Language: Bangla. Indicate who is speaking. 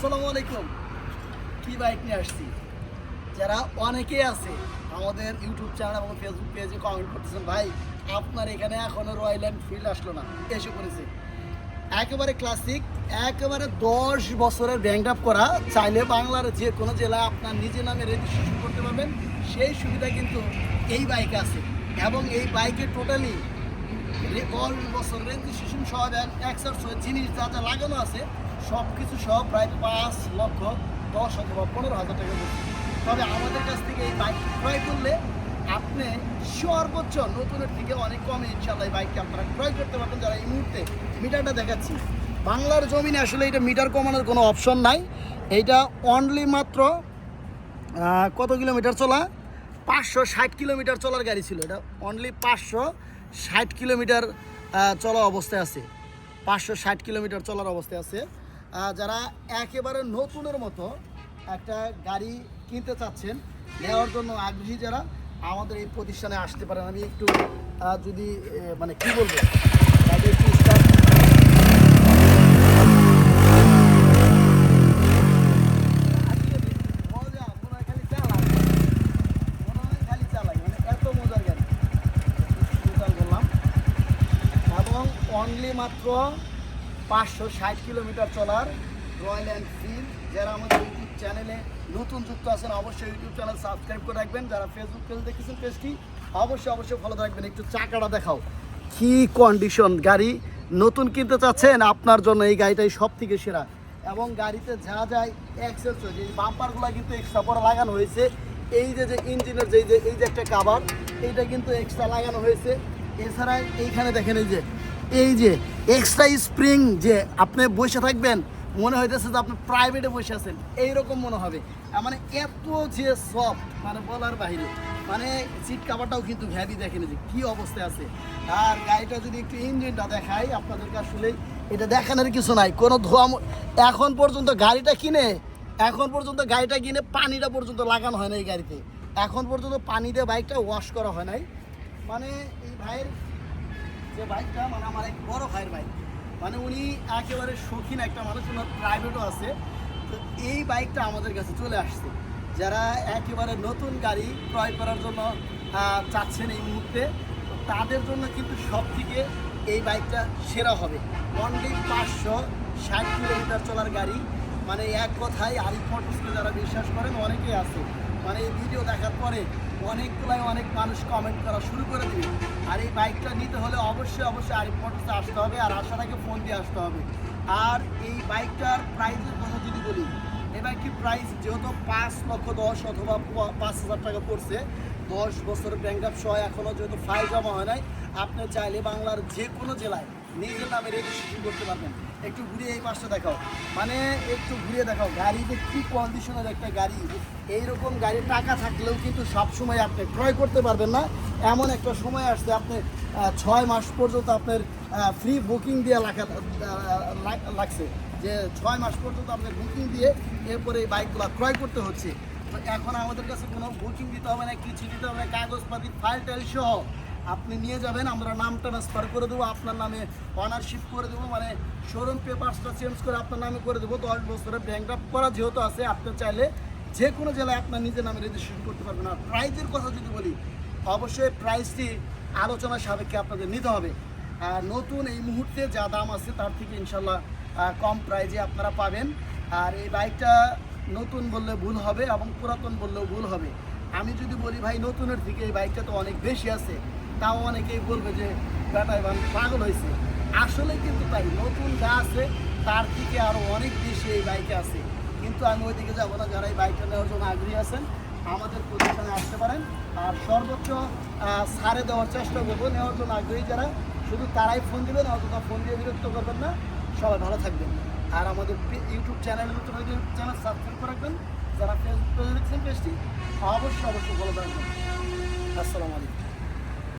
Speaker 1: আসসালামু আলাইকুম। কি বাইক নিয়ে আসছি? যারা অনেকেই আছে আমাদের ইউটিউব চ্যানেল এবং ফেসবুক পেজে কমেন্ট করতেছেন, ভাই, আপনার এখানে এখনও রয়্যাল এনফিল্ড আসলো না। এসে পড়েছে। একেবারে ক্লাসিক একেবারে দশ বছরের ব্যাংক আপ করা, চাইলে বাংলার যে কোনো জেলায় আপনার নিজের নামে রেজিস্ট্রেশন করতে পারবেন, সেই সুবিধা কিন্তু এই বাইকে আছে। এবং এই বাইকে টোটালি অল বছর রেজিস্ট্রেশন সহ একসার জিনিস যা যা লাগানো আছে সব কিছু সহ প্রায় পাঁচ লক্ষ দশ অথবা পনেরো হাজার টাকা পড়ছে তবে আমাদের কাছ থেকে এই বাইক ক্রয় করলে আপনি সর্বোচ্চ নতুনের থেকে অনেক কমে ইনশাল্লাহ এই বাইকটি আপনারা ক্রয় করতে পারবেন। যারা এই মুহূর্তে মিটারটা দেখাচ্ছি, বাংলার জমিনে আসলে এটা মিটার কমানোর কোনো অপশন নাই। এইটা অনলি মাত্র কত কিলোমিটার চলা? পাঁচশো ষাট কিলোমিটার চলার গাড়ি ছিল। এটা অনলি পাঁচশো ষাট কিলোমিটার চলা অবস্থায় আছে। পাঁচশো ষাট কিলোমিটার চলার অবস্থায় আছে। যারা একেবারে নতুনের মতো একটা গাড়ি কিনতে চাচ্ছেন, নেওয়ার জন্য আগ্রহী যারা, আমাদের এই প্রতিষ্ঠানে আসতে পারেন। আমি একটু যদি মানে কি বলব? মনে মাত্র পাঁচশো ষাট কিলোমিটার চলার রয়্যাল এনফিল্ড যারা আমাদের ইউটিউব চ্যানেলে নতুন যুক্ত আছেন, অবশ্যই ইউটিউব চ্যানেল সাবস্ক্রাইব করে রাখবেন। যারা ফেসবুক পেজ দেখেছেন পেজটি অবশ্যই অবশ্যই ফলো রাখবেন। একটু চাকাটা দেখাও। কি কন্ডিশন গাড়ি নতুন কিনতে চাচ্ছেন? আপনার জন্য এই গাড়িটাই সব থেকে সেরা। এবং গাড়িতে যা যায় এক্সেসরিজ এই বাম্পারগুলো কিন্তু এক্সট্রা পরে লাগানো হয়েছে। এই যে যে ইঞ্জিনের যে এই যে একটা কাবার এইটা কিন্তু এক্সট্রা লাগানো হয়েছে। এছাড়া এইখানে দেখেন এই যে এই যে এক্সট্রা স্প্রিং যে আপনি বসে থাকবেন, মনে হইতেছে যে আপনি প্রাইভেটে বসে আছেন। এইরকম মনে হবে। মানে এত যে সফট মানে বলার বাইরে মানে সিট কাভারটাও কিন্তু ভ্যাবি দেখেন যে, কি অবস্থায় আছে। আর গাড়িটা যদি একটু ইঞ্জিনটা দেখাই আপনাদেরকে আসলে এটা দেখানোর কিছু নাই, কোনো ধোয়া এখন পর্যন্ত গাড়িটা কিনে, এখন পর্যন্ত গাড়িটা কিনে পানিটা পর্যন্ত লাগানো হয় না এই গাড়িতে। এখন পর্যন্ত পানি দিয়ে বাইকটা ওয়াশ করা হয় নাই। মানে এই ভাইয়ের যে বাইকটা মানে আমার এক বড় ভাইয়ের বাইক মানে উনি একেবারে শৌখিন একটা মানুষ, ওনার প্রাইভেটও আছে। তো এই বাইকটা আমাদের কাছে চলে আসছে। যারা একেবারে নতুন গাড়ি ক্রয় করার জন্য চাচ্ছেন এই মুহূর্তে, তাদের জন্য কিন্তু সব থেকে এই বাইকটা সেরা হবে। অনলি পাঁচশো ষাট কিলোমিটার চলার গাড়ি। মানে এক কথায় আরিফ মোটরসকে যারা বিশ্বাস করেন, অনেকেই আছে। মানে এই ভিডিও দেখার পরে অনেকগুলাই অনেক মানুষ কমেন্ট করা শুরু করে দিবে। আর এই বাইকটা নিতে হলে অবশ্যই অবশ্যই আরিফ মোটরসে আসতে হবে আর আসার আগে ফোন দিয়ে আসতে হবে। আর এই বাইকটার প্রাইসের কথা যদি বলি এই বাইকটির প্রাইস যেহেতু পাঁচ লক্ষ দশ অথবা পাঁচ হাজার টাকা পড়ছে, দশ বছর ব্যাংক আপ সহ এখনও যেহেতু ফাইল জমা হয় নাই, আপনি চাইলে বাংলার যে কোনো জেলায় নিজের নামে রেজিস্ট্রেশন করতে পারবেন। একটু ঘুরিয়ে এই পাশটা দেখাও। মানে একটু ঘুরিয়ে দেখাও, গাড়িতে কি কন্ডিশনের একটা গাড়ি? এইরকম গাড়ি টাকা থাকলেও কিন্তু সব সময় আপনি ক্রয় করতে পারবেন না। এমন একটা সময় আসছে, আপনি ছয় মাস পর্যন্ত আপনার ফ্রি বুকিং দিয়ে লাগা লাগছে। যে ছয় মাস পর্যন্ত আপনার বুকিং দিয়ে এরপরে এই বাইকগুলো ক্রয় করতে হচ্ছে। এখন আমাদের কাছে কোনো বুকিং দিতে হবে না, কিছু দিতে হবে না, কাগজপাতি ফাইল টাইল সহ। আপনি নিয়ে যাবেন, আমরা নাম ট্রান্সফার করে দেবো, আপনার নামে অনারশিপ করে দেবো মানে শোরুম পেপারসটা চেঞ্জ করে আপনার নামে করে দেবো। দশ বছরের ব্যাংক ড্রাফট করা যেহেতু আছে, আপনি চাইলে যে কোনো জেলায় আপনার নিজের নামে রেজিস্ট্রেশন করতে পারবেন। আর প্রাইজের কথা যদি বলি, অবশ্যই প্রাইসটি আলোচনা সাপেক্ষে আপনাদের নিতে হবে। আর নতুন এই মুহূর্তে যা দাম আছে, তার থেকে ইনশাল্লাহ কম প্রাইজে আপনারা পাবেন। আর এই বাইকটা নতুন বললে ভুল হবে এবং পুরাতন বললেও ভুল হবে। আমি যদি বলি ভাই, নতুনের থেকে এই বাইকটা তো অনেক বেশি আছে। তাও অনেকেই বলবে যে, বেটাই বান পাগল হয়েছে। আসলে কিন্তু তাই, নতুন যা আছে, তার থেকে আরও অনেক বেশি এই বাইকে আছে। কিন্তু আমি ওইদিকে যাব না, যারা এই বাইকটা নেওয়ার জন্য আগ্রহী আছেন, আমাদের প্রতিষ্ঠানে আসতে পারেন। আর সর্বোচ্চ সারে দেওয়ার চেষ্টা করব, নেওয়ার জন্য আগ্রহী যারা। শুধু তারাই ফোন দেবেন অথবা ফোন দিয়ে বিরক্ত করবেন না। সবাই ভালো থাকবেন। আর আমাদের YouTube channel YouTube channel subscribe করে রাখবেন। যারা ফেসবুক পেজে দেখছেন পেজটি, অবশ্যই অবশ্যই ভালো থাকবেন আসসালামু আলাইকুম।